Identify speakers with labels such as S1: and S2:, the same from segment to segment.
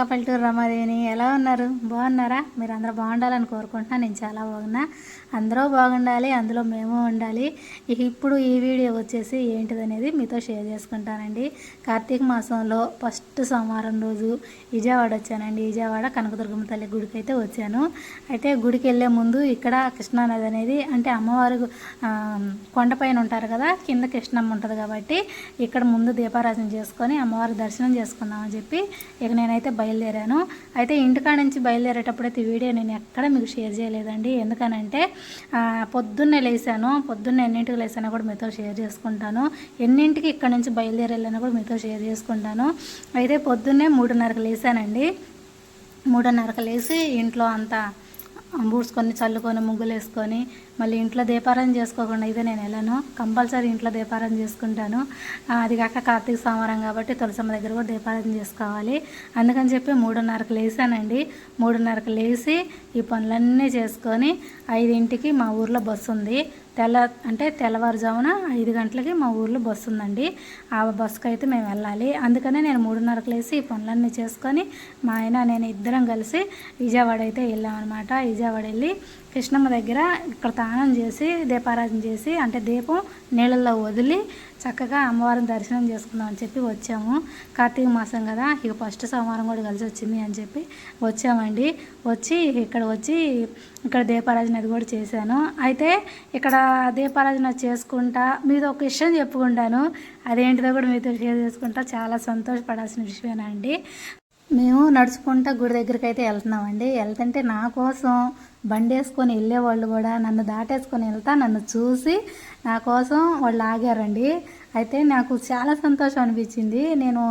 S1: అక్క పల్లెటూరు రమాదేవిని ఎలా ఉన్నారు? బాగున్నారా? మీరు అందరూ బాగుండాలని కోరుకుంటున్నా. నేను చాలా బాగున్నా. అందరూ బాగుండాలి అందులో మేము ఉండాలి. ఇప్పుడు ఈ వీడియో వచ్చేసి ఏంటిదనేది మీతో షేర్ చేసుకుంటానండి. కార్తీక మాసంలో ఫస్ట్ సోమవారం రోజు విజయవాడ వచ్చానండి. విజయవాడ కనకదుర్గమ్మ తల్లి గుడికి అయితే వచ్చాను. అయితే గుడికి వెళ్ళే ముందు ఇక్కడ కృష్ణానది అనేది అంటే అమ్మవారు కొండపైన ఉంటారు కదా కింద కృష్ణమ్మ ఉంటుంది కాబట్టి ఇక్కడ ముందు దీపారాధన చేసుకొని అమ్మవారి దర్శనం చేసుకుందామని చెప్పి ఇక నేనైతే బయలుదేరాను. అయితే ఇంటికాడ నుంచి బయలుదేరేటప్పుడు అయితే ఈ వీడియో నేను ఎక్కడ మీకు షేర్ చేయలేదండి. ఎందుకనంటే పొద్దున్నే లేసాను. పొద్దున్నే ఎన్నింటికి లేసానో కూడా మీతో షేర్ చేసుకుంటాను. ఎన్నింటికి ఇక్కడ నుంచి బయలుదేరాలని కూడా మీతో షేర్ చేసుకుంటాను. అయితే పొద్దున్నే మూడున్నరకు లేసానండి. మూడున్నరకు లేసి ఇంట్లో అంతా బూడ్చుకొని చల్లుకొని ముగ్గులు వేసుకొని మళ్ళీ ఇంట్లో దీపారం చేసుకోకుండా అయితే నేను వెళ్ళను. కంపల్సరీ ఇంట్లో దీపారం చేసుకుంటాను. అది కాక కార్తీక సోమవారం కాబట్టి తులసమ్మ దగ్గర కూడా దీపారం చేసుకోవాలి. అందుకని చెప్పి మూడున్నరకు లేసానండి మూడున్నరకు లేచి ఈ పనులన్నీ చేసుకొని ఐదింటికి మా ఊర్లో బస్సు ఉంది. తెల్ల అంటే తెల్లవారుజామున ఐదు గంటలకి మా ఊర్లో బస్సు ఉందండి. ఆ బస్సుకి అయితే మేము వెళ్ళాలి. అందుకనే నేను మూడున్నరకు లేసి ఈ పనులన్నీ చేసుకొని మా ఆయన నేను ఇద్దరం కలిసి విజయవాడ అయితే వెళ్ళామన్నమాట. విజయవాడ వెళ్ళి కృష్ణమ్మ దగ్గర ఇక్కడ తానం చేసి దీపారాధన చేసి అంటే దీపం నీళ్ళల్లో వదిలి చక్కగా అమ్మవారిని దర్శనం చేసుకుందాం అని చెప్పి వచ్చాము. కార్తీక మాసం కదా ఇక ఫస్ట్ సోమవారం కూడా కలిసి వచ్చింది అని చెప్పి వచ్చామండి. వచ్చి ఇక్కడ వచ్చి ఇక్కడ దీపారాజన అది కూడా చేశాను. అయితే ఇక్కడ దీపారాజన చేసుకుంటా మీతో ఒక విషయం చెప్పుకుంటాను. అదేంటిదో కూడా మీతో షేర్ చేసుకుంటా చాలా సంతోషపడాల్సిన విషయమేనండి. మేము నడుచుకుంటా గుడి దగ్గరికి అయితే వెళ్తున్నామండి. వెళ్తుంటే నా కోసం బండి వేసుకొని వెళ్ళేవాళ్ళు కూడా నన్ను దాటేసుకొని వెళ్తా నన్ను చూసి నా కోసం వాళ్ళు ఆగారండి. అయితే నాకు చాలా సంతోషం అనిపించింది. నేను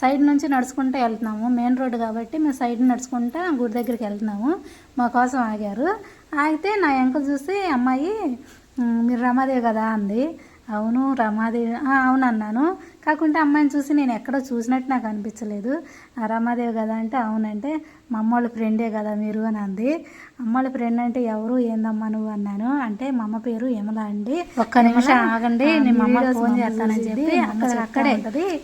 S1: సైడ్ నుంచి నడుచుకుంటూ వెళ్తున్నాము మెయిన్ రోడ్డు కాబట్టి మేము సైడ్ నడుచుకుంటా గుడి దగ్గరికి వెళ్తున్నాము. మా కోసం ఆగారు. ఆగితే నా వెంక చూసి అమ్మాయి మీరు రమాదేవి కదా? అంది. అవును రమాదేవి. అవును అన్నాను. కాకుంటే అమ్మాయిని చూసి నేను ఎక్కడో చూసినట్టు నాకు అనిపించలేదు. "ఆ, రమాదేవి కదా అంటే అవునంటే మా అమ్మ వాళ్ళ ఫ్రెండే కదా మీరు అని అంది. అమ్మ వాళ్ళ ఫ్రెండ్ అంటే ఎవరు? ఏందమ్మా నువ్వు? అన్నాను. అంటే మా అమ్మ పేరు యమల అండి. ఒక్క నిమిషం ఆగండి నేను మా అమ్మకి ఫోన్ చేస్తానని చెప్పి అక్కడ అక్కడే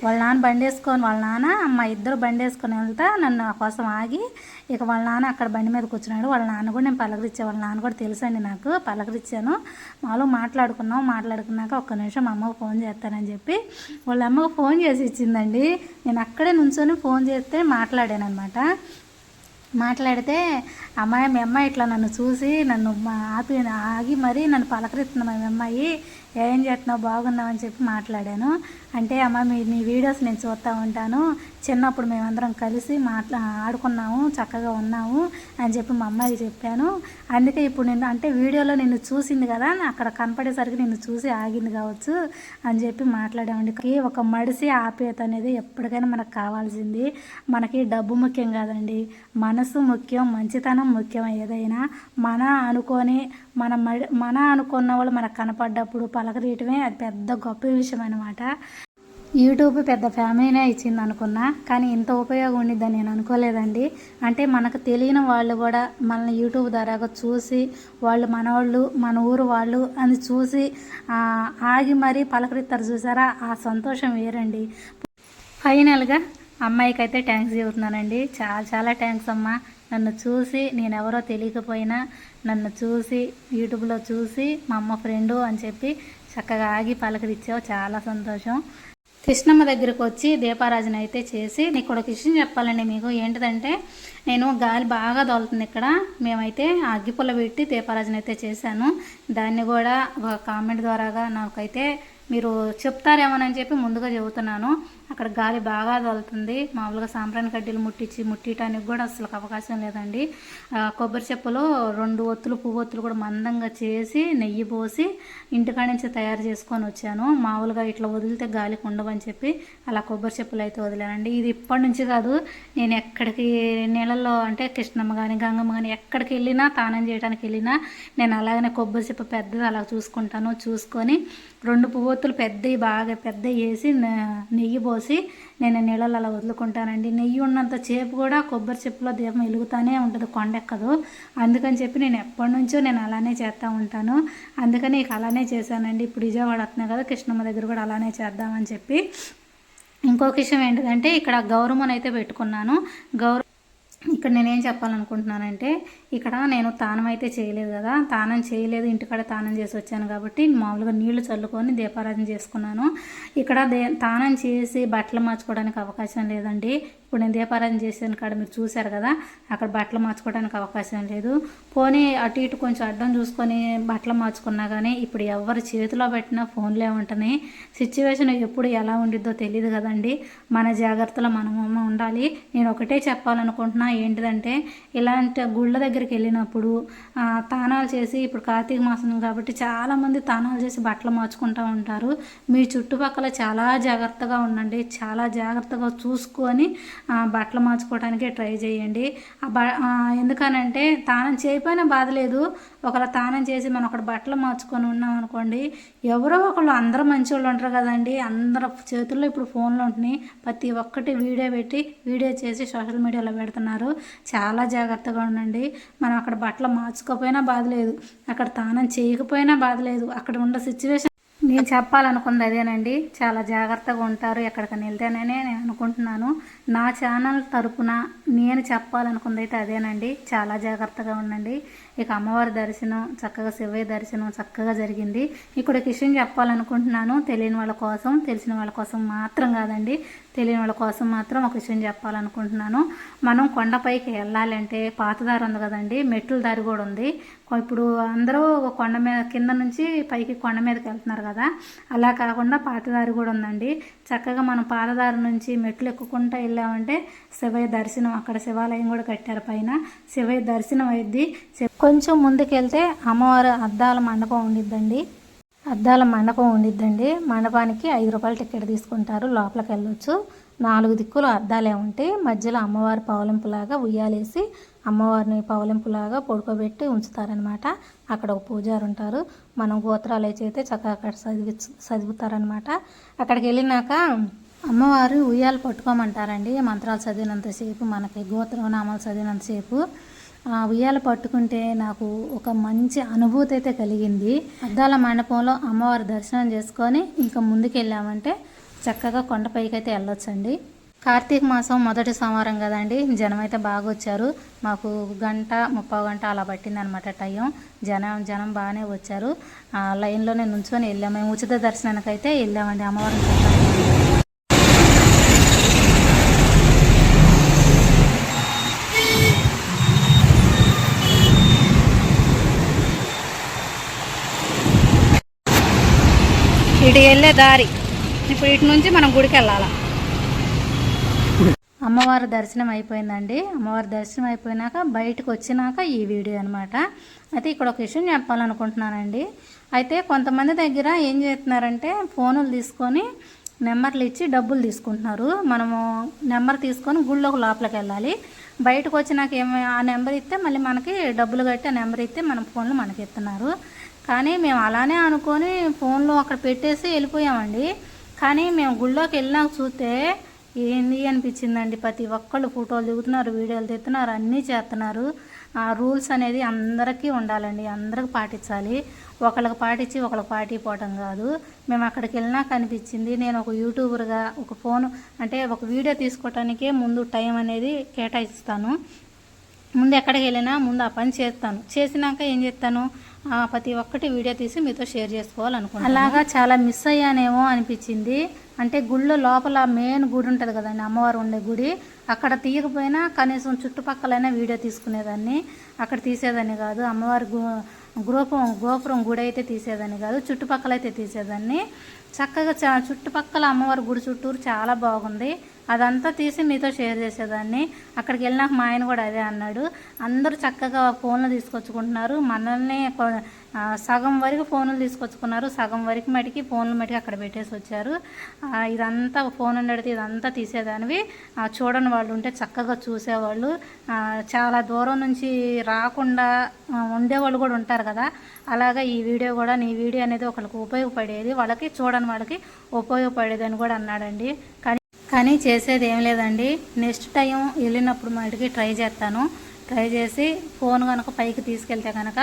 S1: వాళ్ళ నాన్న బండి వేసుకొని వాళ్ళ నాన్న అమ్మ ఇద్దరు బండి వేసుకొని వెళ్తా నన్ను నా కోసం ఆగి ఇక వాళ్ళ నాన్న అక్కడ బండి మీద కూర్చున్నాడు. వాళ్ళ నాన్న కూడా నేను పలకరించా వాళ్ళ నాన్న కూడా తెలుసండి నాకు పలకరించాను మాలో మాట్లాడుకున్నాం. మాట్లాడుకున్నాక ఒక్క నిమిషం మా అమ్మకు ఫోన్ చేస్తానని చెప్పి వాళ్ళ అమ్మకు ఫోన్ చేసి ఇచ్చిందండి నేను అక్కడే నుంచొని ఫోన్ చేస్తే మాట్లాడాను అనమాట మాట్లాడితే అమ్మాయి మీ అమ్మాయి ఇట్లా నన్ను చూసి నన్ను ఆపి ఆగి మరీ నన్ను పలకరిస్తుంది మా అమ్మాయి. ఏం చేస్తున్నావు? బాగున్నావు? అని చెప్పి మాట్లాడాను. అంటే అమ్మ మీ మీ వీడియోస్ నేను చూస్తూ ఉంటాను. చిన్నప్పుడు మేమందరం కలిసి మాట్లా ఆడుకున్నాము చక్కగా ఉన్నాము అని చెప్పి మా అమ్మాయికి చెప్పాను. అందుకే ఇప్పుడు నేను అంటే వీడియోలో నిన్ను చూసింది కదా అక్కడ కనపడేసరికి నిన్ను చూసి ఆగింది కావచ్చు అని చెప్పి మాట్లాడామండి. ఒక మడిసి ఆప్యాయత అనేది ఎప్పటికైనా మనకు కావాల్సింది. మనకి డబ్బు ముఖ్యం కాదండి. మనసు ముఖ్యం మంచితనం ముఖ్యం ఏదైనా. మన అనుకొని మన మడి మన అనుకున్న వాళ్ళు మనకు కనపడ్డప్పుడు పలకరీయటమే అది పెద్ద గొప్ప విషయం అనమాట యూట్యూబ్ పెద్ద ఫ్యామిలీనే ఇచ్చింది అనుకున్నా కానీ ఇంత ఉపయోగం ఉండిద్దని నేను అనుకోలేదండి. అంటే మనకు తెలియని వాళ్ళు కూడా మనల్ని యూట్యూబ్ ద్వారాగా చూసి వాళ్ళు మనవాళ్ళు మన ఊరు వాళ్ళు అని చూసి ఆగి మరీ పలకరిస్తారు చూసారా? ఆ సంతోషం వేరండి. ఫైనల్గా అమ్మాయికి అయితే థ్యాంక్స్ చెబుతున్నానండి. చాలా చాలా థ్యాంక్స్ అమ్మా. నన్ను చూసి నేను ఎవరో తెలియకపోయినా నన్ను చూసి యూట్యూబ్లో చూసి మా అమ్మ ఫ్రెండు అని చెప్పి చక్కగా ఆగి పలకరిచ్చావు. చాలా సంతోషం. కృష్ణమ్మ దగ్గరకు వచ్చి దీపారాజన అయితే చేసి నీకు కూడా ఒక విషయం చెప్పాలండి మీకు. ఏంటిదంటే నేను గాలి బాగా తోలుతుంది ఇక్కడ. మేమైతే అగ్గిపుల్ల పెట్టి దీపారాజన అయితే చేశాను. దాన్ని కూడా ఒక కామెంట్ ద్వారాగా నాకైతే మీరు చెప్తారేమోనని చెప్పి ముందుగా చెబుతున్నాను. అక్కడ గాలి బాగా తోలుతుంది మామూలుగా సాంబ్రాణి కడ్డీలు ముట్టించి ముట్టియటానికి కూడా అసలు అవకాశం లేదండి. కొబ్బరి చెప్పులో రెండు ఒత్తులు పువ్వొత్తులు కూడా మందంగా చేసి నెయ్యి పోసి ఇంటికాడ నుంచి తయారు చేసుకొని వచ్చాను. మామూలుగా ఇట్లా వదిలితే గాలికి ఉండవని చెప్పి అలా కొబ్బరి చెప్పులు అయితే వదిలానండి. ఇది ఇప్పటి నుంచి కాదు నేను ఎక్కడికి నీళ్ళల్లో అంటే కృష్ణమ్మ కానీ గంగమ్మ కానీ ఎక్కడికి వెళ్ళినా తానం చేయడానికి వెళ్ళినా నేను అలాగనే కొబ్బరి చెప్పు పెద్దది అలా చూసుకుంటాను. చూసుకొని రెండు పువ్వొత్తులు పెద్దవి బాగా పెద్దవి వేసి నెయ్యి పోసి నేను నీళ్ళలో అలా వదులుకుంటానండి. నెయ్యి ఉన్నంత చేపు కూడా కొబ్బరి చెప్పులో దీపం వెలుగుతానే ఉంటుంది కొండెక్కదు. అందుకని చెప్పి నేను ఎప్పటి నుంచో నేను అలానే చేస్తూ ఉంటాను. అందుకని ఇక అలానే చేశానండి. ఇప్పుడు విజయవాడ వస్తున్నాయి కదా కృష్ణమ్మ దగ్గర కూడా అలానే చేద్దామని చెప్పి. ఇంకొక విషయం ఏంటంటే ఇక్కడ గౌరమ్మని అయితే పెట్టుకున్నాను. గౌరవం ఇక్కడ నేనేం చెప్పాలనుకుంటున్నానంటే ఇక్కడ నేను తానం అయితే చేయలేదు కదా తానం చేయలేదు ఇంటికాడ తానం చేసి వచ్చాను కాబట్టి మామూలుగా నీళ్ళు చల్లుకొని దీపారాధన చేసుకున్నాను. ఇక్కడ దే తానం చేసి బట్టలు మార్చుకోవడానికి అవకాశం లేదండి. ఇప్పుడు నేను దీపారాధన చేశాను కాడ మీరు చూశారు కదా అక్కడ బట్టలు మార్చుకోవడానికి అవకాశం లేదు. పోనీ అటు ఇటు కొంచెం అడ్డం చూసుకొని బట్టలు మార్చుకున్నా కానీ ఇప్పుడు ఎవరి చేతిలో పెట్టినా ఫోన్లే ఉంటున్నాయి సిచ్యువేషన్ ఎప్పుడు ఎలా ఉండిద్దో తెలియదు కదండి. మన జాగ్రత్తలో మనము ఉండాలి. నేను ఒకటే చెప్పాలనుకుంటున్నా ఏంటిదంటే ఇలాంటి గుళ్ళ దగ్గరికి వెళ్ళినప్పుడు తానాలు చేసి ఇప్పుడు కార్తీక మాసం కాబట్టి చాలామంది తానాలు చేసి బట్టలు మార్చుకుంటూ ఉంటారు. మీ చుట్టుపక్కల చాలా జాగ్రత్తగా ఉండండి. చాలా జాగ్రత్తగా చూసుకొని బట్టలు మార్చుకోవడానికి ట్రై చేయండి. ఆ బ ఎందుకనంటే తానం చేయకపోయినా బాధ లేదు. ఒకరు తానం చేసి మనం అక్కడ బట్టలు మార్చుకొని ఉన్నాం అనుకోండి ఎవరో ఒకళ్ళు అందరూ మంచి వాళ్ళు ఉంటారు కదండి. అందరు చేతుల్లో ఇప్పుడు ఫోన్లు ఉంటున్నాయి. ప్రతి ఒక్కటి వీడియో పెట్టి వీడియో చేసి సోషల్ మీడియాలో పెడుతున్నారు. చాలా జాగ్రత్తగా ఉండండి. మనం అక్కడ బట్టలు మార్చుకోకపోయినా బాధ లేదు. అక్కడ తానం చేయకపోయినా బాధ లేదు. అక్కడ ఉన్న సిచ్యువేషన్ నేను చెప్పాలనుకుంది అదేనండి. చాలా జాగ్రత్తగా ఉంటారు ఎక్కడికైనా వెళ్తేనే నేను అనుకుంటున్నాను. నా ఛానల్ తరపున నేను చెప్పాలనుకుంది అయితే అదేనండి. చాలా జాగ్రత్తగా ఉండండి. ఇక అమ్మవారి దర్శనం చక్కగా శివయ్య దర్శనం చక్కగా జరిగింది. ఇక్కడ ఒక విషయం చెప్పాలనుకుంటున్నాను. తెలియని వాళ్ళ కోసం తెలిసిన వాళ్ళ కోసం మాత్రం కాదండి. తెలియని వాళ్ళ కోసం మాత్రం ఒక విషయం చెప్పాలనుకుంటున్నాను. మనం కొండపైకి వెళ్ళాలంటే పాతదారి ఉంది కదండి మెట్ల దారి కూడా ఉంది. ఇప్పుడు అందరూ కొండ మీద కింద నుంచి పైకి కొండ మీదకి వెళ్తున్నారు కదా. అలా కాకుండా పాతదారి కూడా ఉందండి. చక్కగా మనం పాతదారి నుంచి మెట్లు ఎక్కుకుంటూ వెళ్ళామంటే శివయ్య దర్శనం అక్కడ శివాలయం కూడా కట్టారు పైన. శివయ్య దర్శనం అయింది కొంచెం ముందుకెళ్తే అమ్మవారు అద్దాల మండపం ఉండిద్దండి. అద్దాల మండపం ఉండిద్దండి. మండపానికి ఐదు రూపాయల టికెట్ తీసుకుంటారు. లోపలికి వెళ్ళొచ్చు. నాలుగు దిక్కులు అద్దాలే ఉంటాయి. మధ్యలో అమ్మవారి పవలింపులాగా ఉయ్యాలేసి అమ్మవారిని పవలింపులాగా పడుకోబెట్టి ఉంచుతారనమాట అక్కడ ఒక పూజారు ఉంటారు మనం గోత్రాలు అయితే చక్కగా అక్కడ చదివి చదువుతారనమాట అక్కడికి వెళ్ళినాక అమ్మవారు ఉయ్యాలు పట్టుకోమంటారండి. మంత్రాలు చదివినంతసేపు మనకి గోత్రనామాలు చదివినంతసేపు ఆ ఉయ్యాల పట్టుకుంటే నాకు ఒక మంచి అనుభూతి అయితే కలిగింది. అద్దాల మండపంలో అమ్మవారి దర్శనం చేసుకొని ఇంకా ముందుకెళ్ళామంటే చక్కగా కొండపైకి అయితే వెళ్ళొచ్చండి. కార్తీక మాసం మొదటి సోమవారం కదండి. జనం అయితే బాగా వచ్చారు మాకు గంట ముప్పై గంట అలా పట్టిందనమాట టైం. జనం జనం బాగానే వచ్చారు. ఆ లైన్లోనే నుంచుకొని వెళ్ళాము మేము ఉచిత దర్శనానికి అయితే వెళ్ళామండి అమ్మవారిని ఇటు వెళ్ళే దారి. ఇప్పుడు ఇటు నుంచి మనం గుడికి వెళ్ళాలా? అమ్మవారి దర్శనం అయిపోయిందండి. అమ్మవారి దర్శనం అయిపోయినాక బయటకు వచ్చినాక ఈ వీడియో అనమాట అయితే ఇక్కడ ఒక విషయం చెప్పాలనుకుంటున్నానండి. అయితే కొంతమంది దగ్గర ఏం చేస్తున్నారంటే ఫోనులు తీసుకొని నెంబర్లు ఇచ్చి డబ్బులు తీసుకుంటున్నారు. మనము నెంబర్ తీసుకొని గుళ్ళోకి లోపలికి వెళ్ళాలి. బయటకు వచ్చినాక ఏమి ఆ నెంబర్ ఇస్తే మళ్ళీ మనకి డబ్బులు కట్టి ఆ నెంబర్ ఇస్తే మన ఫోన్లు మనకి ఇస్తున్నారు. కానీ మేము అలానే అనుకొని ఫోన్లో అక్కడ పెట్టేసి వెళ్ళిపోయామండి. కానీ మేము గుళ్ళోకి వెళ్ళినాక చూస్తే ఏంది అనిపించిందండి? ప్రతి ఒక్కళ్ళు ఫోటోలు దిగుతున్నారు వీడియోలు తీస్తున్నారు అన్నీ చేస్తున్నారు. ఆ రూల్స్ అనేది అందరికీ ఉండాలండి అందరికి పాటించాలి. ఒకళ్ళకి పాటించి ఒకళ్ళకి పాటిపోవటం కాదు. మేము అక్కడికి వెళ్ళినా కనిపించింది నేను ఒక యూట్యూబర్గా ఒక ఫోన్ అంటే ఒక వీడియో తీసుకోవటానికే ముందు టైం అనేది కేటాయిస్తాను. ముందు ఎక్కడికి వెళ్ళినా ముందు ఆ పని చేస్తాను. చేసినాక ఏం చేస్తాను? ప్రతి ఒక్కటి వీడియో తీసి మీతో షేర్ చేసుకోవాలనుకున్నాను అలాగా చాలా మిస్ అయ్యానేమో అనిపించింది. అంటే గుళ్ళో లోపల మెయిన్ గుడి ఉంటుంది కదండి అమ్మవారు ఉండే గుడి. అక్కడ తీయకపోయినా కనీసం చుట్టుపక్కలైనా వీడియో తీసుకునేదాన్ని. అక్కడ తీసేదాన్ని కాదు అమ్మవారి గు గృహం గోపురం గుడి అయితే తీసేదాన్ని కాదు చుట్టుపక్కల అయితే తీసేదాన్ని. చక్కగా చా చుట్టుపక్కల అమ్మవారి గుడి చుట్టూరు చాలా బాగుంది. అదంతా తీసి మీతో షేర్ చేసేదాన్ని. అక్కడికి వెళ్ళినాక మా ఆయన కూడా అదే అన్నాడు. అందరూ చక్కగా ఫోన్లు తీసుకొచ్చుకుంటున్నారు. మనల్ని సగం వరకు ఫోన్లు తీసుకొచ్చుకున్నారు. సగం వరకు మటుకి ఫోన్లు మటుకి అక్కడ పెట్టేసి వచ్చారు. ఇదంతా ఫోన్ ఉండడితే ఇదంతా తీసేదానివి. చూడని వాళ్ళు ఉంటే చక్కగా చూసేవాళ్ళు. చాలా దూరం నుంచి రాకుండా ఉండేవాళ్ళు కూడా ఉంటారు కదా. అలాగా ఈ వీడియో కూడా నీ వీడియో అనేది ఒకరికి ఉపయోగపడేది. వాళ్ళకి చూడని వాళ్ళకి ఉపయోగపడేది అని కూడా అన్నాడండి. కానీ కానీ చేసేది ఏం లేదండి. నెక్స్ట్ టైం వెళ్ళినప్పుడు మటుకి ట్రై చేస్తాను. ట్రై చేసి ఫోన్ కనుక పైకి తీసుకెళ్తే కనుక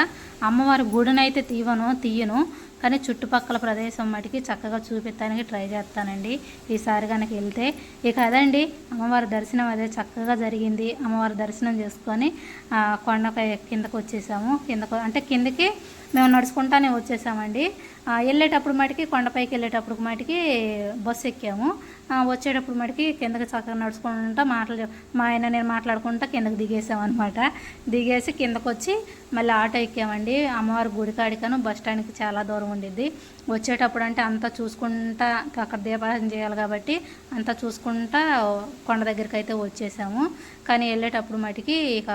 S1: అమ్మవారి గుడిని అయితే తీయను. తీయను కానీ చుట్టుపక్కల ప్రదేశం మటుకి చక్కగా చూపించడానికి ట్రై చేస్తానండి. ఈసారి కనుక వెళ్తే. ఇక అదండి. అమ్మవారి దర్శనం అదే చక్కగా జరిగింది. అమ్మవారి దర్శనం చేసుకొని కొండపై కిందకు వచ్చేసాము. కిందకు అంటే కిందకి మేము నడుచుకుంటానే వచ్చేసామండి. వెళ్ళేటప్పుడు మటుకి కొండపైకి వెళ్ళేటప్పుడు మటుకి బస్సు ఎక్కాము. వచ్చేటప్పుడు మటుకి కిందకి చక్కగా నడుచుకుంటా మాటలు మా ఆయన నేను మాట్లాడుకుంటా కిందకి దిగేసాం అనమాట దిగేసి కిందకు వచ్చి మళ్ళీ ఆటో ఎక్కామండి. అమ్మవారి గుడి కాడికను బస్ స్టాండ్కి చాలా దూరం ఉండిద్ది. వచ్చేటప్పుడు అంటే అంతా చూసుకుంటా అక్కడ దీపారాధన చేయాలి కాబట్టి అంతా చూసుకుంటా కొండ దగ్గరికి అయితే వచ్చేసాము. కానీ వెళ్ళేటప్పుడు మటుకి ఇక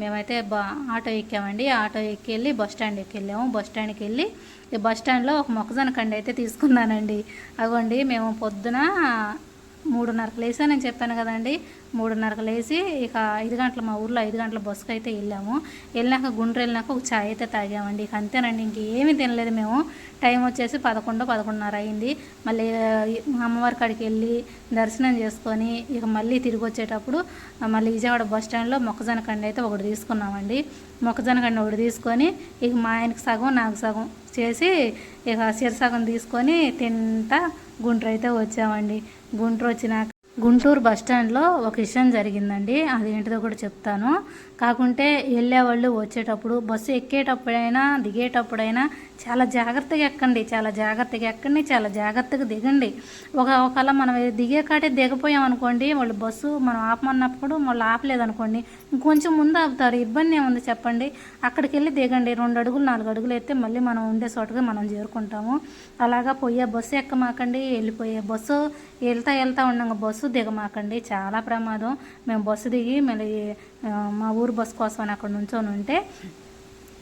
S1: మేమైతే బా ఆటో ఎక్కామండి. ఆటో ఎక్కి వెళ్ళి బస్ స్టాండ్కి వెళ్ళాము బస్ స్టాండ్కి వెళ్ళి ఈ బస్ స్టాండ్లో ఒక మొక్కజొన్న కండి అయితే తీసుకున్నానండి. అగోండి మేము పొద్దున మూడున్నరకు లేసానని చెప్పాను కదండి మూడున్నరకు లేచి ఇక ఐదు గంటల మా ఊర్లో ఐదు గంటల బస్సుకు అయితే వెళ్ళాము. వెళ్ళాక గుండ్రు వెళ్ళినాక ఒక ఛాయ్ అయితే తాగామండి. ఇక అంతేనండి ఇంకేమీ తినలేదు మేము. టైం వచ్చేసి పదకొండు పదకొండున్నర అయింది. మళ్ళీ అమ్మవారి కాడికి వెళ్ళి దర్శనం చేసుకొని ఇక మళ్ళీ తిరిగి వచ్చేటప్పుడు మళ్ళీ విజయవాడ బస్ స్టాండ్లో మొక్కజొన్న కండి అయితే ఒకటి తీసుకున్నామండి. మొక్కజొన్న కండి ఒకటి తీసుకొని ఇక మా ఆయనకి సగం నాకు సగం చేసి ఇక సగం తీసుకొని తింటా గుంటూరు అయితే వచ్చామండి. గుంటూరు వచ్చినాక గుంటూరు బస్ స్టాండ్లో ఒక విషయం జరిగిందండి. అది ఏంటిదో కూడా చెప్తాను. కాకుంటే వెళ్ళేవాళ్ళు వచ్చేటప్పుడు బస్సు ఎక్కేటప్పుడైనా దిగేటప్పుడైనా చాలా జాగ్రత్తగా ఎక్కండి చాలా జాగ్రత్తగా ఎక్కండి చాలా జాగ్రత్తగా దిగండి. ఒక ఒకవేళ మనం దిగే కాటే దిగపోయాం అనుకోండి వాళ్ళు బస్సు మనం ఆపమన్నప్పుడు వాళ్ళు ఆపలేదనుకోండి ఇంకొంచెం ముందు ఆపుతారు. ఇబ్బంది ఏముంది చెప్పండి? అక్కడికి వెళ్ళి దిగండి. రెండు అడుగులు నాలుగు అడుగులు అయితే మళ్ళీ మనం ఉండే చోటుగా మనం చేరుకుంటాము. అలాగా పోయే బస్సు ఎక్కమాకండి వెళ్ళిపోయే బస్సు వెళ్తా వెళ్తా ఉండగా బస్సు దిగమాకండి. చాలా ప్రమాదం. మేము బస్సు దిగి మళ్ళీ మా ఊరు బస్సు కోసం అని అక్కడ నుంచొని ఉంటే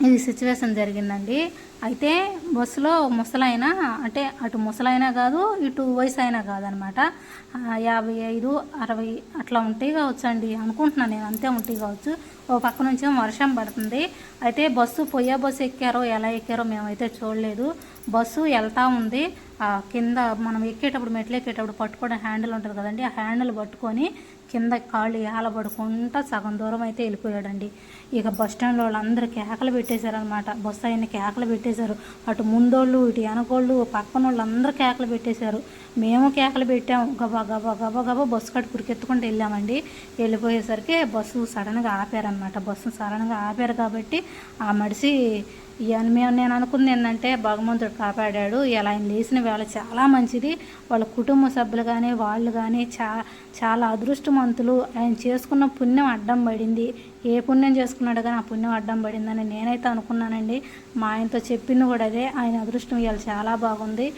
S1: ఇది సిచ్యువేషన్ జరిగిందండి. అయితే బస్సులో ముసలైన అంటే అటు ముసలైనా కాదు ఇటు వయసు అయినా కాదనమాట యాభై ఐదు అరవై అట్లా ఉంటాయి కావచ్చు అండి. అనుకుంటున్నాను నేను అంతే ఉంటాయి కావచ్చు. ఓ పక్క నుంచి వర్షం పడుతుంది. అయితే బస్సు పొయ్యే బస్సు ఎక్కారో ఎలా ఎక్కారో మేమైతే చూడలేదు. బస్సు వెళ్తా ఉంది. కింద మనం ఎక్కేటప్పుడు మెట్లు ఎక్కేటప్పుడు పట్టుకోవడం హ్యాండిల్ ఉంటుంది కదండి. ఆ హ్యాండిల్ పట్టుకొని కింద కాళ్ళు ఏలబడుకుంటా సగం దూరం అయితే వెళ్ళిపోయాడండి. ఇక బస్ స్టాండ్లో వాళ్ళందరూ కేకలు పెట్టేశారనమాట బస్సు అయిన కేకలు పెట్టేశారు. అటు ముందోళ్ళు ఇటు వెనకోళ్ళు పక్కన వాళ్ళందరూ కేకలు పెట్టేశారు. మేము కేకలు పెట్టాము గబా గబా గబా గబా బస్సు కట్టు పురికెత్తుకుంటూ వెళ్ళామండి. వెళ్ళిపోయేసరికి బస్సు సడన్గా ఆపారనమాట బస్సు సడన్గా ఆపారు కాబట్టి ఆ మడిసి మేము నేను అనుకుంది ఏంటంటే భగవంతుడు కాపాడాడు. ఇలా ఆయన లేచిన వేళ చాలా మంచిది. వాళ్ళ కుటుంబ సభ్యులు కానీ వాళ్ళు కానీ చా చాలా అదృష్టవంతులు. ఆయన చేసుకున్న పుణ్యం అడ్డం పడింది. ఏ పుణ్యం చేసుకున్నాడు కానీ ఆ పుణ్యం అడ్డం పడిందని నేనైతే అనుకున్నానండి. మా ఆయనతో చెప్పింది కూడా అదే. ఆయన అదృష్టం ఇవాళ చాలా బాగుంది.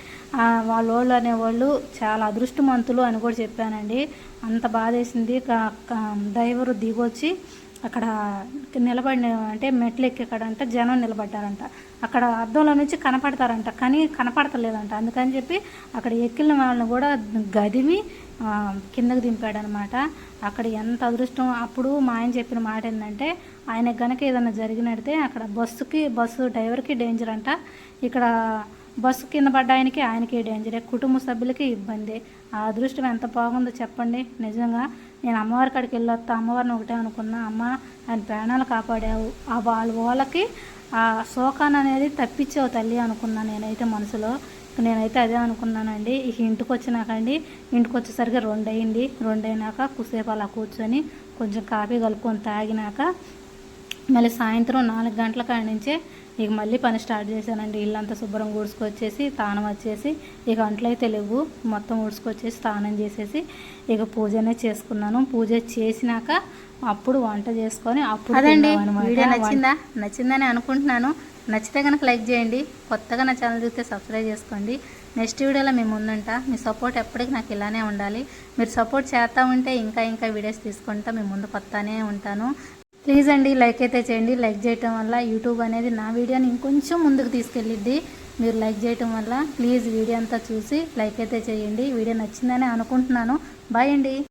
S1: వాళ్ళ వాళ్ళు అనేవాళ్ళు చాలా అదృష్టవంతులు అని కూడా చెప్పానండి. అంత బాధేసింది క- డ్రైవరు దిగొచ్చి అక్కడ నిలబడిన అంటే మెట్లు ఎక్కడంట జనం నిలబడ్డారంట. అక్కడ అద్దంలో నుంచి కనపడతారంట. కానీ కనపడతలేదంట. అందుకని చెప్పి అక్కడ ఎక్కిన వాళ్ళని కూడా గదిమి కిందకు దింపాడనమాట. అక్కడ ఎంత అదృష్టం? అప్పుడు మా ఆయన చెప్పిన మాట ఏంటంటే ఆయన గనక ఏదైనా జరిగినడితే అక్కడ బస్సుకి బస్సు డ్రైవర్కి డేంజర్ అంట. ఇక్కడ బస్సు కింద పడ్డ ఆయనకి ఆయనకి డేంజరే కుటుంబ సభ్యులకి ఇబ్బంది. ఆ అదృష్టం ఎంత బాగుందో చెప్పండి. నిజంగా నేను అమ్మవారి కాడికి వెళ్ళొస్తా అమ్మవారిని ఒకటే అనుకున్నా. అమ్మ ఆయన ప్రాణాలు కాపాడావు. ఆ వాళ్ళ వాళ్ళకి ఆ శోకాన్ని అనేది తప్పించావు తల్లి అనుకున్నా నేనైతే మనసులో. నేనైతే అదే అనుకున్నానండి. ఇక ఇంటికి వచ్చినాకండి ఇంటికి వచ్చేసరికి రెండు అయింది రెండు అయినాక కుసేపు అలా కూర్చొని కొంచెం కాఫీ కలుపుకొని తాగినాక మళ్ళీ సాయంత్రం నాలుగు గంటల కాడి నుంచే ఇక మళ్ళీ పని స్టార్ట్ చేశానండి. ఇల్లంతా శుభ్రం ఊడ్చుకొచ్చేసి తానం వచ్చేసి ఇక అంట్లు అయితే లేవు. మొత్తం ఊడ్చుకొచ్చేసి స్నానం చేసేసి ఇక పూజ అనేది చేసుకున్నాను. పూజ చేసినాక అప్పుడు వంట చేసుకొని అప్పుడు
S2: అదండి
S1: తిన్నామన్నమాట.
S2: వీడియో నచ్చిందా? నచ్చిందని అనుకుంటున్నాను. నచ్చితే కనుక లైక్ చేయండి. కొత్తగా నా ఛానల్ చూస్తే సబ్స్క్రైబ్ చేసుకోండి. నెక్స్ట్ వీడియోలో మేము ముందుంట. మీ సపోర్ట్ ఎప్పటికీ నాకు ఇలానే ఉండాలి. మీరు సపోర్ట్ చేస్తూ ఉంటే ఇంకా ఇంకా వీడియోస్ తీసుకుంటా మీ ముందు కొత్తనే ఉంటాను. ప్లీజ్ అండి లైక్ అయితే చేయండి. లైక్ చేయటం వల్ల యూట్యూబ్ అనేది నా వీడియోని ఇంకొంచెం ముందుకు తీసుకెళ్ళిద్ది. మీరు లైక్ చేయటం వల్ల ప్లీజ్ వీడియో అంతా చూసి లైక్ అయితే చేయండి. వీడియో నచ్చిందని అనుకుంటున్నాను. బాయ్ అండి.